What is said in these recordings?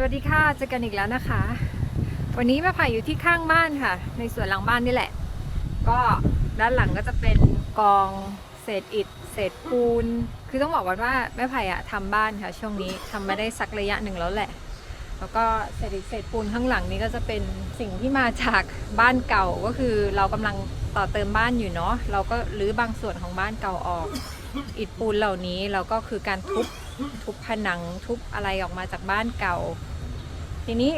สวัสดีค่ะเจอกันอีกแล้วนะคะ วันนี้แม่ไผ่อยู่ที่ข้างบ้านค่ะ ในสวนหลังบ้านนี่แหละ ก็ด้านหลังก็จะเป็นกองเศษอิฐเศษปูน คือต้องบอกก่อนว่าแม่ไผ่อะทำบ้านค่ะ ช่วงนี้ทำมาได้สักระยะหนึ่งแล้วแหละ แล้วก็เศษอิฐเศษปูนข้างหลังนี้ก็จะเป็นสิ่งที่มาจากบ้านเก่าก็คือเรากำลังต่อเติมบ้านอยู่เนาะเราก็รื้อบางส่วนของบ้านเก่าออก อิฐปูนเหล่านี้เราก็คือการทุบทุบผนังทุบอะไรออกมาจากบ้านเก่า ทีนี้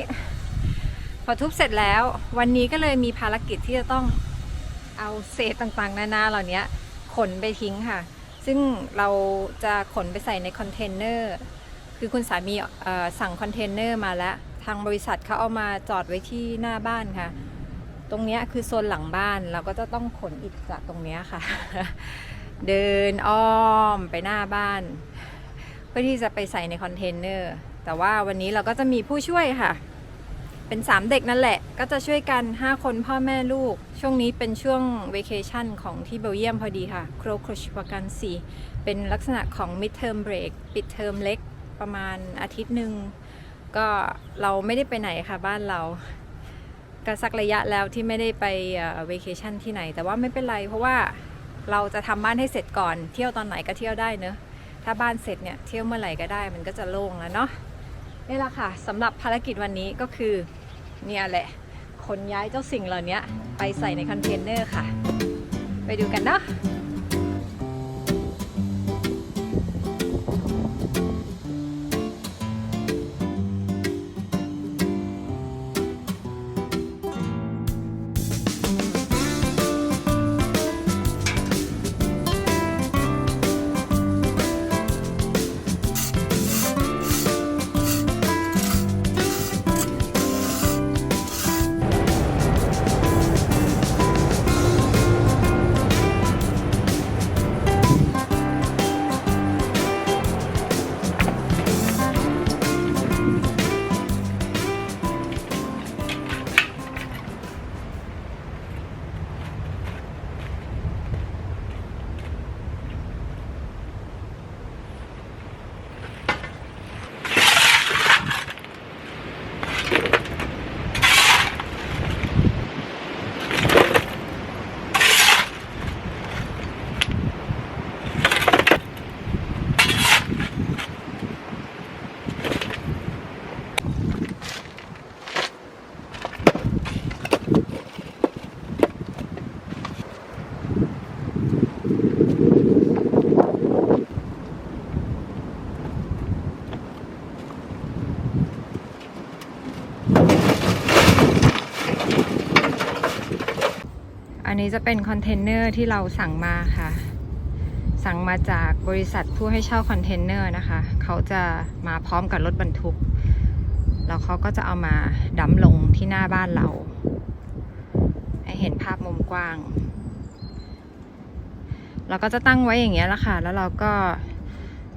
พอทุบเสร็จแล้ว วันนี้ก็เลยมีภารกิจที่จะต้องเอาเศษต่างๆ นานาเหล่านี้ขนไปทิ้งค่ะ ซึ่งเราจะขนไปใส่ในคอนเทนเนอร์ คือคุณสามีสั่งคอนเทนเนอร์มาแล้ว ทางบริษัทเขาเอามาจอดไว้ที่หน้าบ้านค่ะ ตรงนี้คือโซนหลังบ้าน เราก็จะต้องขนอิฐจากตรงนี้ค่ะ เดินอ้อมไปหน้าบ้าน เพื่อที่จะไปใส่ในคอนเทนเนอร์ แต่ว่าวันนี้เราก็จะมีผู้ช่วยค่ะ เป็น 3 เด็กนั่นแหละ ก็จะช่วยกัน 5 คนพ่อแม่ลูก ช่วงนี้เป็นช่วงเวเคชั่นของที่เบลเยียมพอดีค่ะโครครชวกันสีเป็นลักษณะของ mid term break ปิดเทอมเล็กประมาณอาทิตย์หนึ่งก็เราไม่ได้ไปไหนค่ะบ้านเราก็สักระยะแล้วที่ไม่ได้ไปเวเคชั่นที่ไหน แต่ว่าไม่เป็นไร เพราะว่าเราจะทำบ้านให้เสร็จก่อน เที่ยวตอนไหนก็เที่ยวได้เนอะถ้าบ้านเสร็จเนี่ยเที่ยวเมื่อไหร่ก็ได้มันก็จะโล่งแล้วเนาะ นี่แหละค่ะสำหรับภารกิจวันนี้ก็คือเนี่ยแหละขนย้ายเจ้าสิ่งเหล่านี้ไปใส่ในคอนเทนเนอร์ค่ะ ไปดูกันเนาะ นี้จะเป็นคอนเทนเนอร์ที่เราสั่งมาค่ะ สั่งมาจากบริษัทผู้ให้เช่าคอนเทนเนอร์นะคะ เขาจะมาพร้อมกับรถบรรทุก แล้วเขาก็จะเอามาดั้มลงที่หน้าบ้านเราให้เห็นภาพมุมกว้าง เราก็จะตั้งไว้อย่างเงี้ยแหละค่ะ แล้วเราก็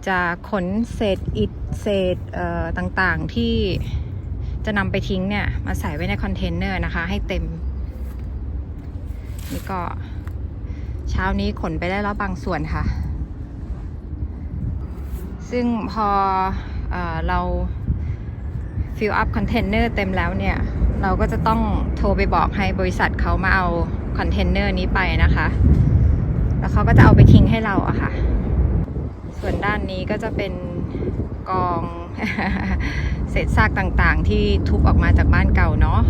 จะขนเศษอิฐเศษเอ่อต่างๆที่จะนำไปทิ้งเนี่ย มาใส่ไว้ในคอนเทนเนอร์นะคะ ให้เต็ม นี่ก็ เช้านี้ขนไปได้แล้วบางส่วนค่ะ ซึ่งพอเอเรา fill up container เต็มแล้วเนี่ย เราก็จะต้องโทรไปบอกให้บริษัทเขามาเอาคอนเทนเนอร์นี้ไปนะคะ แล้วเขาก็จะเอาไปทิ้งให้เราอะค่ะ ส่วนด้านนี้ก็จะเป็นกองเศษซากต่างๆ ที่ทุบออกมาจากบ้านเก่าเนาะ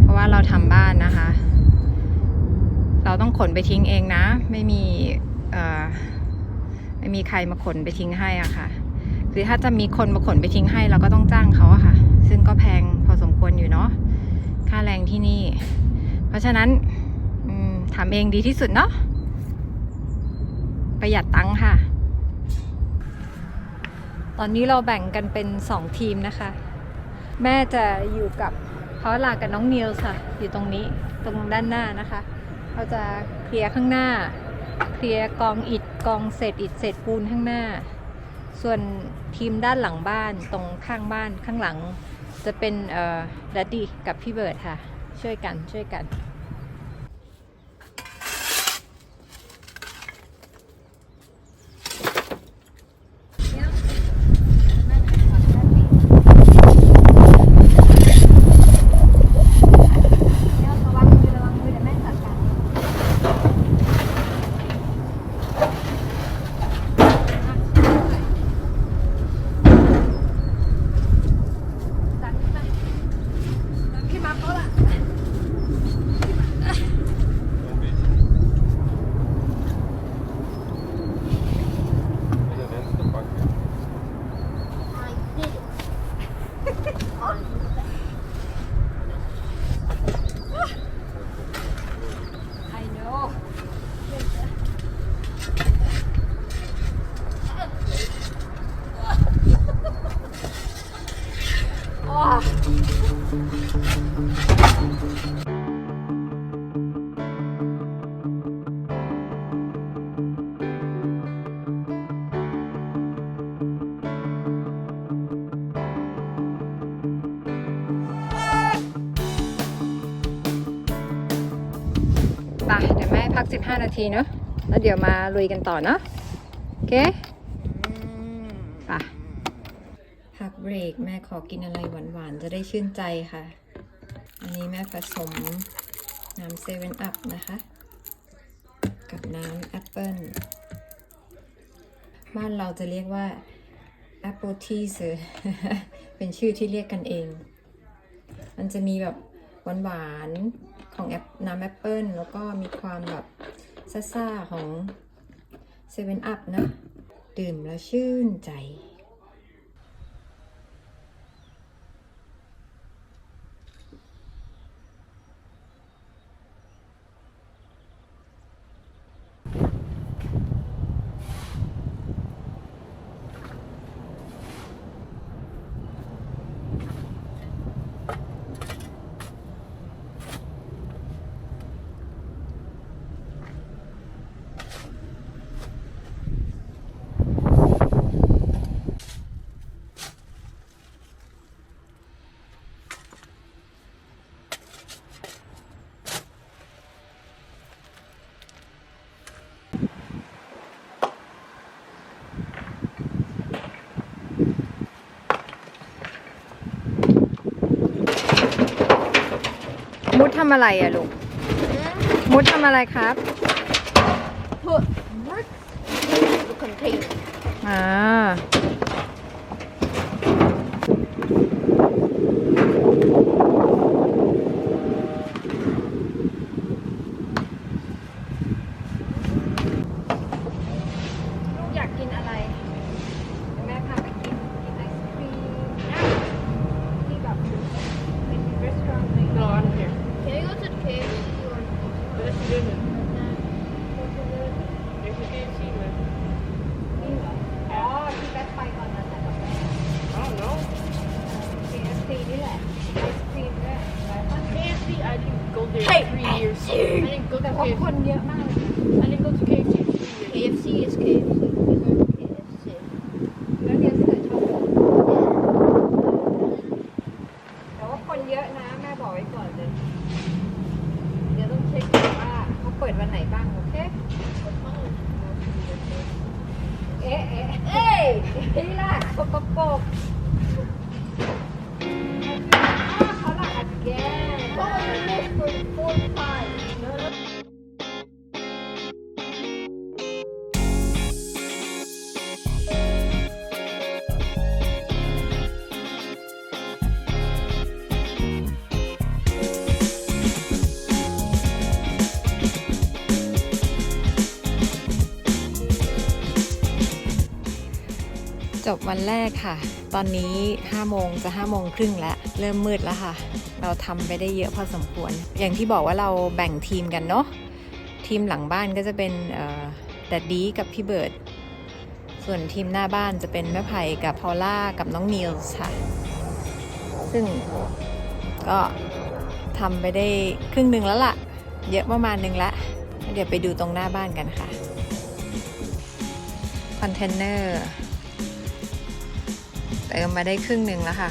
เพราะว่าเราทำบ้านนะคะ เราต้องขนไปทิ้งเองนะ ไม่มีไม่มีใครมาขนไปทิ้งให้อะค่ะคือถ้าจะมีคนมาขนไปทิ้งให้ เราก็ต้องจ้างเขาอะค่ะ ซึ่งก็แพงพอสมควรอยู่เนาะค่าแรงที่นี่ เพราะฉะนั้นทำเองดีที่สุดเนาะประหยัดตังค์ค่ะ ตอนนี้เราแบ่งกันเป็นสองทีมนะคะ แม่จะอยู่กับเขาลากับน้องนิวส์ค่ะ อยู่ตรงนี้ตรงด้านหน้านะคะ เขาจะเคลียร์ข้างหน้า เคลียร์กองอิฐกองเศษอิฐเศษปูนข้างหน้า ส่วนทีมด้านหลังบ้านตรงข้างบ้านข้างหลัง จะเป็นเอ่อดัดดี้กับพี่เบิร์ดค่ะ ช่วยกันช่วยกัน พัก 15 นาทีเนาะแล้วเดี๋ยวมาลุยกันต่อเนาะโอเคไปพักเบรกแม่ขอกินอะไรหวานๆ จะได้ชื่นใจค่ะ อันนี้แม่ผสมน้ำเซเว่นอัพนะคะ กับน้ำแอปเปิ้ลบ้านเราจะเรียกว่า Apple Tea เซอร์เป็นชื่อที่เรียกกันเอง มันจะมีแบบ หวานๆของแอปน้ำแอปเปิลแล้วก็มีความแบบซ่าๆของเซเว่นอัพนะ ดื่มแล้วชื่นใจ ทำอะไรอะลูก มุดทำอะไรครับ Put what? The container. อ่า ค KFC. นเยอะมากเลย I didn't go to KFC in three years. KFC is KFC. KFC. แล้วเรียนเสือชอบ แต่ว่าคนเยอะนะ แม่บอกไว้ก่อนเลย เดี๋ยวต้องเช็คก่อนว่าเขาเปิดวันไหนบ้าง โอเค เอ๊ะเอ๊ะเอ้ยนี่ล่ะปกปก บวันแรกค่ะ ตอนนี้5โมงจะ5โมงครึ่งแล้ว เริ่มมืดแล้วค่ะ เราทำไปได้เยอะพอสมควร อย่างที่บอกว่าเราแบ่งทีมกันเนาะ ทีมหลังบ้านก็จะเป็นดัดดี้กับพี่เบิร์ด ส่วนทีมหน้าบ้านจะเป็นแม่ไผ่กับพอล่ากับน้องนิลส์ค่ะ ซึ่งก็ทำไปได้ครึ่งหนึ่งแล้วล่ะ เยอะประมาณหนึ่งละ เดี๋ยวไปดูตรงหน้าบ้านกันค่ะ คอนเทนเนอร์ เติมมาได้ครึ่งหนึ่งแล้วค่ะ